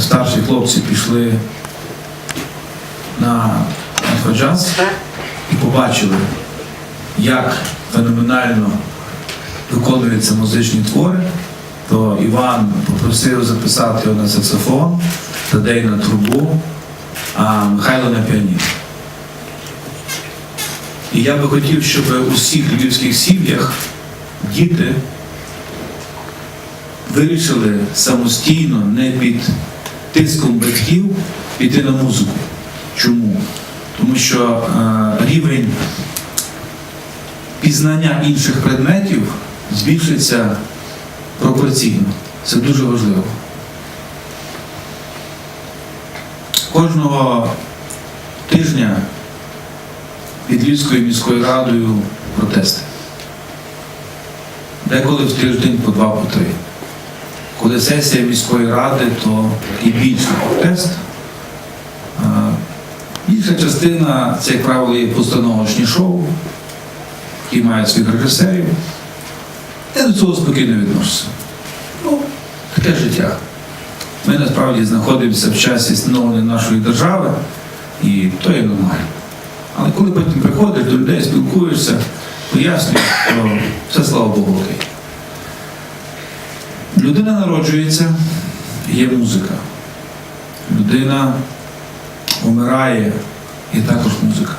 старші хлопці пішли на інфоджаз і побачили, як феноменально виконуються музичні твори, то Іван попросив записати його на саксофон, Тадей на трубу, а Михайло на піаніно. І я би хотів, щоб у всіх львівських сім'ях діти вирішили самостійно, не під тиском батьків, піти на музику. Чому? Тому що е, рівень пізнання інших предметів збільшиться пропорційно. Це дуже важливо. Кожного тижня під Львівською міською радою протести. Деколи в тиждень по два, по три. Коли сесія міської ради, то і більший протест. Більша частина це, як правило, є постановочні шоу, які мають своїх режисерів. Я до цього спокійно відношуся. Ну, таке життя. Ми насправді знаходимося в часі становлення нашої держави, і то є нормально. Але коли потім приходиш до людей, спілкуєшся, пояснюєш, то все слава Богу окей. Людина народжується, є музика. Людина умирає є також музика.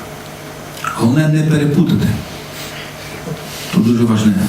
Головне не перепутати. Тут дуже важливо.